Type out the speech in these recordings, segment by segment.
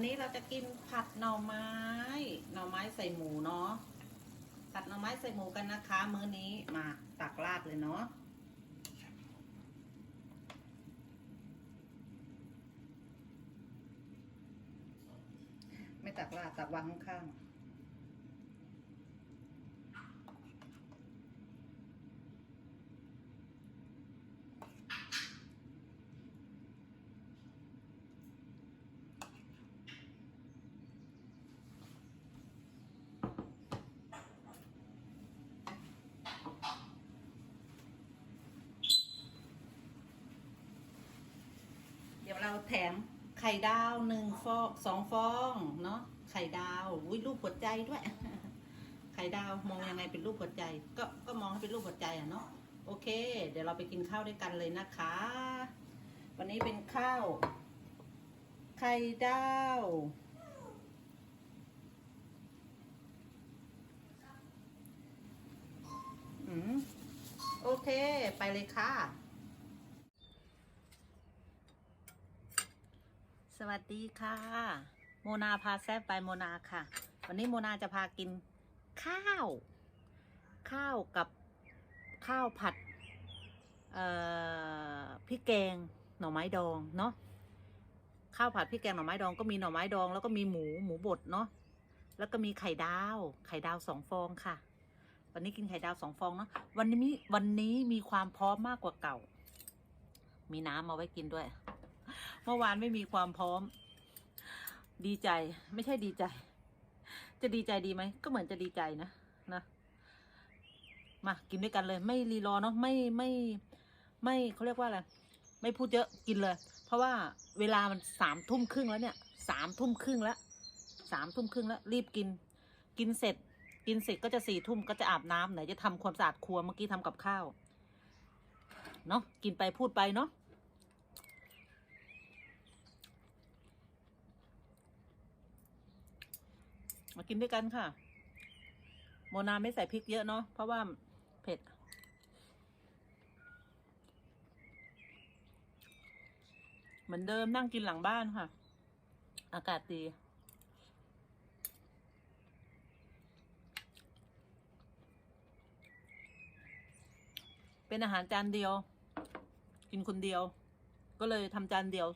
วันนี้เราจะกินผัดหน่อไม้ หน่อไม้ใส่หมูเนาะ ผัดหน่อไม้ใส่หมูกันนะคะ มื้อนี้มาตักราดเลยเนาะ ไม่ตักราดตักวางข้างๆ เดี๋ยวเราแถมไข่ดาวหนึ่งฟองสองฟองเนาะไข่ดาวอุ้ยรูปหัวใจด้วย ไข่ดาวมองยังไงเป็นรูปหัวใจ ก็ก็มองให้เป็นรูปหัวใจอะเนาะโอเค เดี๋ยวเราไปกินข้าวด้วยกันเลยนะคะ วันนี้เป็นข้าว ไข่ดาวอืมโอเค ไปเลยค่ะ สวัสดีค่ะ โมนาพาแซบไปโมนาค่ะ วันนี้โมนาจะพากินข้าว ข้าวกับข้าวผัดเอ่อพริกแกงหน่อไม้ดองเนาะข้าวผัดพริกแกงหน่อไม้ดองก็มีหน่อไม้ดอง แล้วก็มีหมูหมูบดเนาะแล้วก็มีไข่ดาว ไข่ดาวสองฟองค่ะ วันนี้กินไข่ดาวสองฟองเนาะวันนี้วันนี้มีความพร้อมมากกว่าเก่า มีน้ำมาไว้กินด้วย เมื่อวานไม่มีความพร้อม ดีใจ ไม่ใช่ดีใจ จะดีใจดีไหม ก็เหมือนจะดีใจนะ นะ มากินด้วยกันเลย ไม่รีรอเนาะ ไม่ไม่ ไม่เขาเรียกว่าอะไร ไม่พูดเยอะ กินเลย เพราะว่าเวลามันสามทุ่มครึ่งแล้วเนี่ย สามทุ่มครึ่งแล้ว สามทุ่มครึ่งแล้ว รีบกิน กินเสร็จ กินเสร็จก็จะสี่ทุ่มก็จะอาบน้ำไหนจะทำความสะอาดครัว เมื่อกี้ทำกับข้าว เนาะ กินไปพูดไปเนาะ มากินด้วยกันค่ะ โมนาไม่ใส่พริกเยอะเนาะเพราะว่าเผ็ด เหมือนเดิมนั่งกินหลังบ้านค่ะ อากาศดีเป็นอาหารจานเดียว กินคนเดียว ก็เลยทำจานเดียว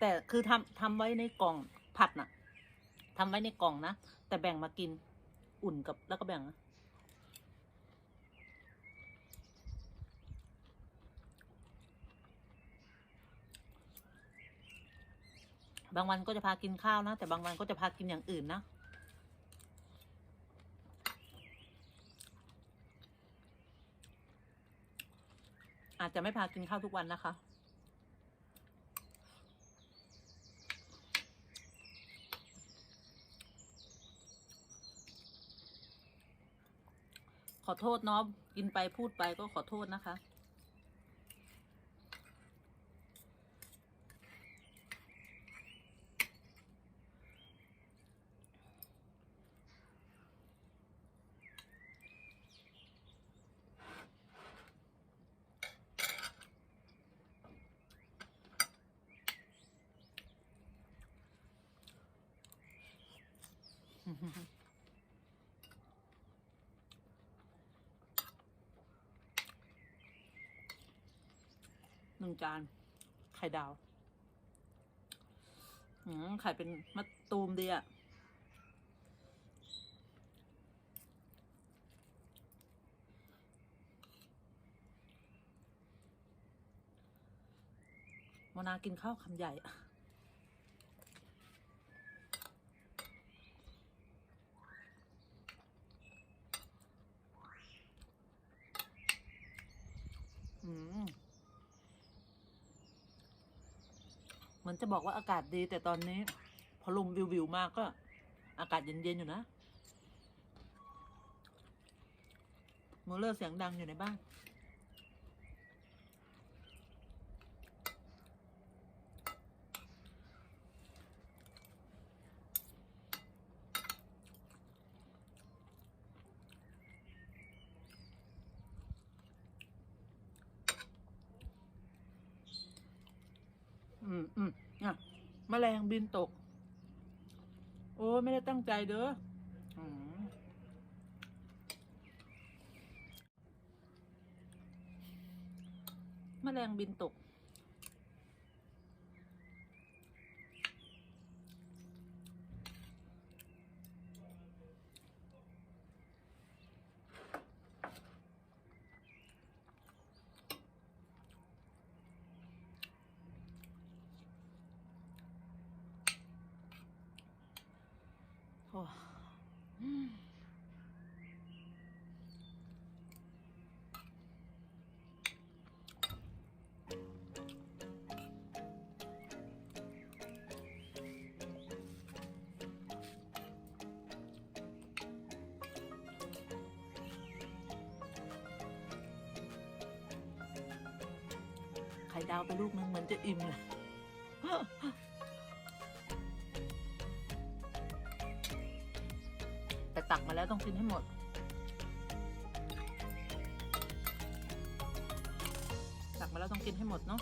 แต่คือทำทำไว้ในกล่องผัดน่ะ ทำไว้ในกล่องนะ แต่แบ่งมากินอุ่นกับแล้วก็แบ่งนะบางวันก็จะพากินข้าวนะ แต่บางวันก็จะพากินอย่างอื่นนะ อาจจะไม่พากินข้าวทุกวันนะคะ ขอโทษเนาะกินไปพูดไปก็ขอโทษนะคะห นึ่งจาน ไข่ดาวอืมไข่เป็นมะตูมดีอะมนากินข้าวคำใหญ่อะอืม เหมื อนจะบอกว่าอากาศดี แต่ตอนนี้ พอลมวิววิวๆมากก็ อากาศเย็นๆอยู่นะมูเลอร์เสียงดังอยู่ในบ้าน อืมอืมอะ แมลงบินตก โอ้ไม่ได้ตั้งใจเด้อแมลงบินตก ข่ดาวไปลูกนึงเหมือนจะอิ่มเลยแต่ตักมาแล้วต้องกินให้หมด ตักมาแล้วต้องกินให้หมดเนาะ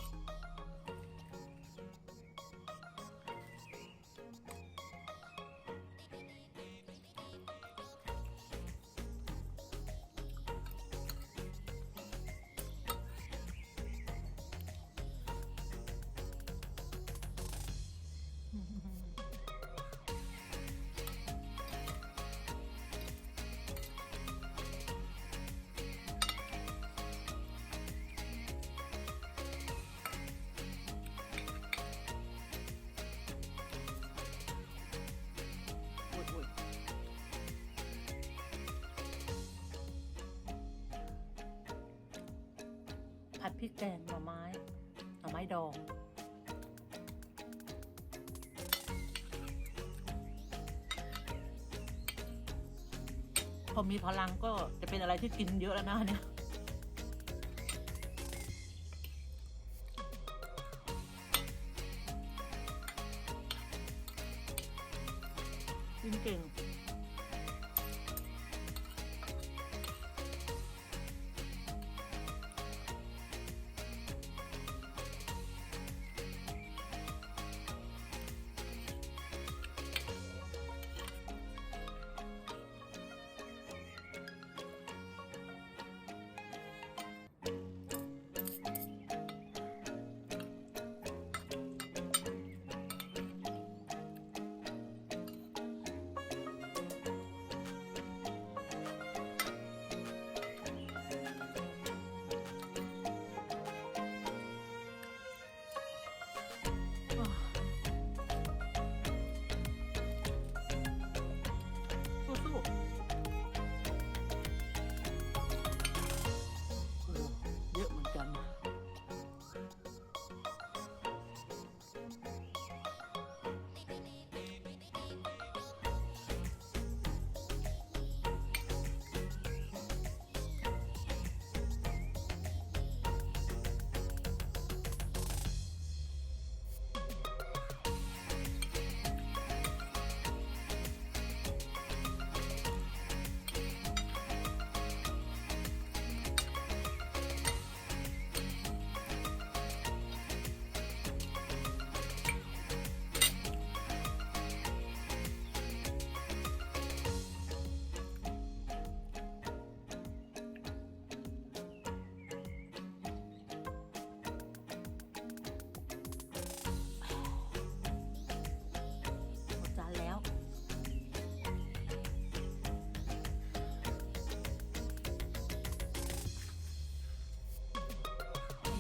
ริกแกงหน่อไม้หน่อไม้ดองพอมีพลังก็จะเป็นอะไรที่กินเยอะแล้วนะเนี่ยกินเก่งๆ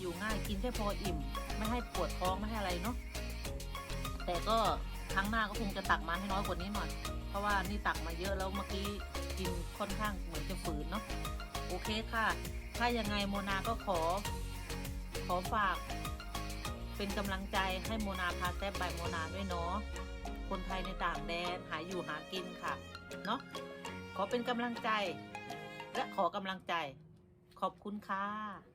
อยู่ง่ายกินแค่พออิ่ม ไม่ให้ปวดท้องไม่ให้อะไรเนาะแต่ก็ครั้งหน้าก็คงจะตักมาให้น้อยกว่านี้หน่อย เพราะว่านี่ตักมาเยอะแล้วเมื่อกี้กินค่อนข้างเหมือนจะฝืนเนาะโอเคค่ะ ถ้ายังไงโมนาก็ขอ ขอฝาก เป็นกำลังใจให้โมนาพาแซบบายโมนาด้วยเนาะคนไทยในต่างแดนหาอยู่หากินค่ะเนาะขอเป็นกำลังใจ และขอกำลังใจ ขอบคุณค่ะ